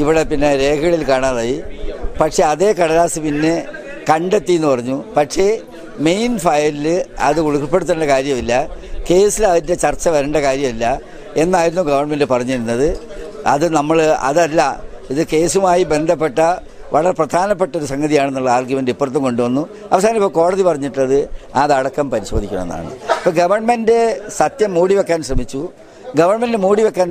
ഇവിടെ പിന്നെ രേഖകളിൽ കാണാതായി. പക്ഷേ അതേ കടലാസ് പിന്നെ കണ്ടെത്തി എന്ന് പറഞ്ഞു. പക്ഷേ മെയിൻ ഫയലിൽ അത് ഉൾപ്പെടുത്തേണ്ട കാര്യമില്ല. കേസിൽ അതിന്റെ ചർച്ച വരേണ്ട കാര്യമില്ല എന്നായിരുന്നു ഗവൺമെന്റ് പറഞ്ഞിരുന്നത്. അത് നമ്മൾ അതല്ല ഇത് കേസുമായി ബന്ധപ്പെട്ട വളരെ പ്രധാനപ്പെട്ട ഒരു സംഗതിയാണെന്നുള്ള ആർഗ്യുമെന്റ് ഇപ്പുറത്തും കൊണ്ടുവന്നു. അവസാനം ഇപ്പോൾ കോടതി പറഞ്ഞിട്ടത് അതടക്കം പരിശോധിക്കണമെന്നാണ്. ഇപ്പോൾ ഗവൺമെന്റ് സത്യം മൂടിവെക്കാൻ ശ്രമിച്ചു. ഗവൺമെന്റ് മൂടിവെക്കാൻ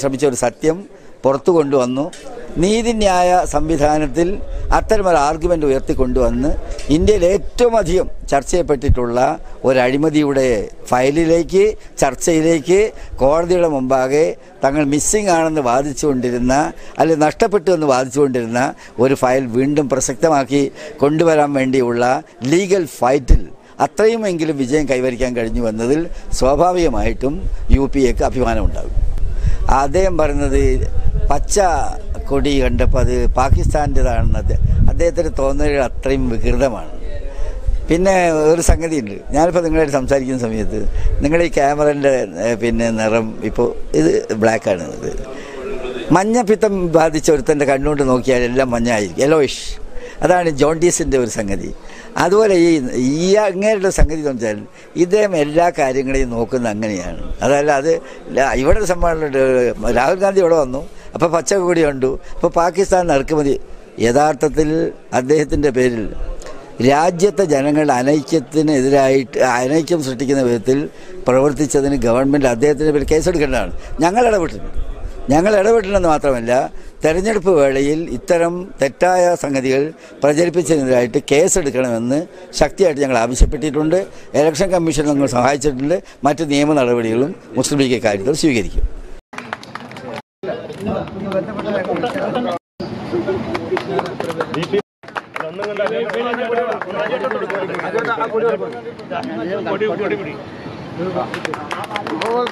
ശ്രമിച്ച ഒരു സത്യം പുറത്തു കൊണ്ടുവന്നു. നീതിന്യായ സംവിധാനത്തിൽ അത്തരമൊരു ആർഗ്യുമെന്റ് ഉയർത്തിക്കൊണ്ടുവന്ന് ഇന്ത്യയിൽ ഏറ്റവും അധികം ചർച്ച ചെയ്യപ്പെട്ടിട്ടുള്ള ഒരു ഫയലിലേക്ക് ചർച്ചയിലേക്ക് കോടതിയുടെ മുമ്പാകെ തങ്ങൾ മിസ്സിംഗ് ആണെന്ന് വാദിച്ചുകൊണ്ടിരുന്ന അല്ലെങ്കിൽ നഷ്ടപ്പെട്ടു എന്ന് വാദിച്ചുകൊണ്ടിരുന്ന ഒരു ഫയൽ വീണ്ടും പ്രസക്തമാക്കി കൊണ്ടുവരാൻ വേണ്ടിയുള്ള ലീഗൽ ഫൈറ്റിൽ അത്രയുമെങ്കിലും വിജയം കൈവരിക്കാൻ കഴിഞ്ഞു വന്നതിൽ സ്വാഭാവികമായിട്ടും യു പി എക്ക് അഭിമാനമുണ്ടാകും. അദ്ദേഹം പറയുന്നത് പച്ച കൊടി കണ്ടപ്പോൾ അത് പാകിസ്ഥാന്റെതാണെന്ന് അദ്ദേഹം അദ്ദേഹത്തിന് തോന്നലുകൾ അത്രയും വികൃതമാണ്. പിന്നെ ഒരു സംഗതിയുണ്ട്. ഞാനിപ്പോൾ നിങ്ങളായിട്ട് സംസാരിക്കുന്ന സമയത്ത് നിങ്ങളുടെ ഈ ക്യാമറന്റെ പിന്നെ നിറം ഇപ്പോൾ ഇത് ബ്ലാക്കാണ് ഇത്. മഞ്ഞപ്പിത്തം ബാധിച്ച ഒരുത്തന്റെ കണ്ണുകൊണ്ട് നോക്കിയാൽ എല്ലാം മഞ്ഞായിരിക്കും. എലോയിഷ് അതാണ് ജോണ്ടീസിന്റെ ഒരു സംഗതി. അതുപോലെ ഈ ഈ അങ്ങനെയുള്ള സംഗതി എന്ന് വെച്ചാൽ ഇദ്ദേഹം എല്ലാ കാര്യങ്ങളെയും നോക്കുന്ന അങ്ങനെയാണ്. അതല്ല അത് ഇവിടെ ഒരു രാഹുൽ ഗാന്ധി ഇവിടെ വന്നു. അപ്പോൾ പച്ചക്കൊടി കണ്ടു. അപ്പോൾ പാകിസ്ഥാൻ ഇറക്കുമതി. യഥാർത്ഥത്തിൽ അദ്ദേഹത്തിന്റെ പേരിൽ രാജ്യത്തെ ജനങ്ങളുടെ അനൈക്യത്തിനെതിരായിട്ട് അനൈക്യം സൃഷ്ടിക്കുന്ന വിധത്തിൽ പ്രവർത്തിച്ചതിന് ഗവൺമെന്റ് അദ്ദേഹത്തിന്റെ പേരിൽ കേസെടുക്കേണ്ടതാണ്. ഞങ്ങൾ ഇടപെട്ടിട്ടുണ്ട്. ഞങ്ങൾ ഇടപെട്ടില്ലെന്ന് മാത്രമല്ല തെരഞ്ഞെടുപ്പ് വേളയിൽ ഇത്തരം തെറ്റായ സംഗതികൾ പ്രചരിപ്പിച്ചതിനെതിരായിട്ട് കേസെടുക്കണമെന്ന് ശക്തിയായിട്ട് ഞങ്ങൾ ആവശ്യപ്പെട്ടിട്ടുണ്ട്. ഇലക്ഷൻ കമ്മീഷൻ ഞങ്ങൾ സഹായിച്ചിട്ടുണ്ട്. മറ്റ് നിയമ നടപടികളും മുസ്ലിം ലീഗ് കാര്യത്തിൽ സ്വീകരിക്കും.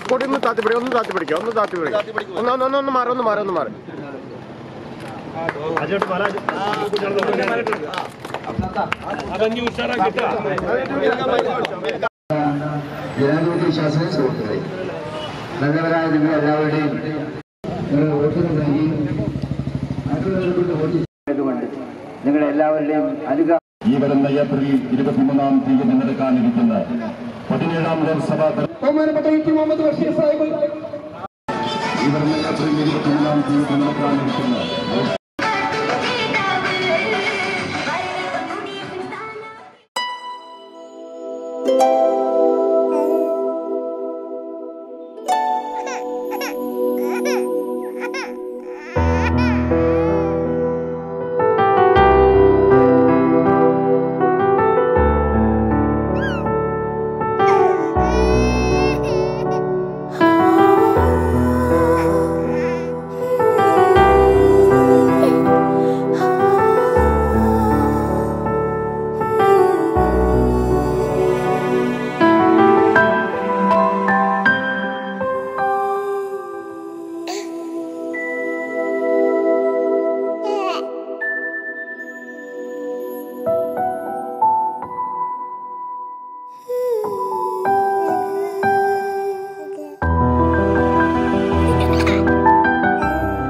കൊടി ഒന്ന് താത്തി പിടിക്കാം ഒന്ന് താത്തി പിടിക്കാം ഒന്ന് താത്തി പിടിക്കാം ഒന്ന് ഒന്ന് ഒന്ന് മാറി ഒന്ന് മാറി ഒന്ന് മാറി ജനാധിപത്യ വിശ്വാസവും സുഹൃത്തുക്കളെ നല്ലവരായ നിങ്ങൾ എല്ലാവരുടെയും വോട്ടുകൾ നൽകി നിങ്ങളുടെ എല്ലാവരുടെയും അനുഗ്രഹം ഈ വരുന്ന ഏപ്രിൽ ഇരുപത്തിമൂന്നാം തീയതി നടക്കാനിരിക്കുന്ന പതിനേഴാം ലോക്സഭാ ബഹുമാനപ്പെട്ട ഇ മുഹമ്മദ് ബഷീർ സാഹിബ്. ഈ വരുന്ന ഏപ്രിൽ ഇരുപത്തിമൂന്നാം തീയതി നടക്കാനിരിക്കുന്ന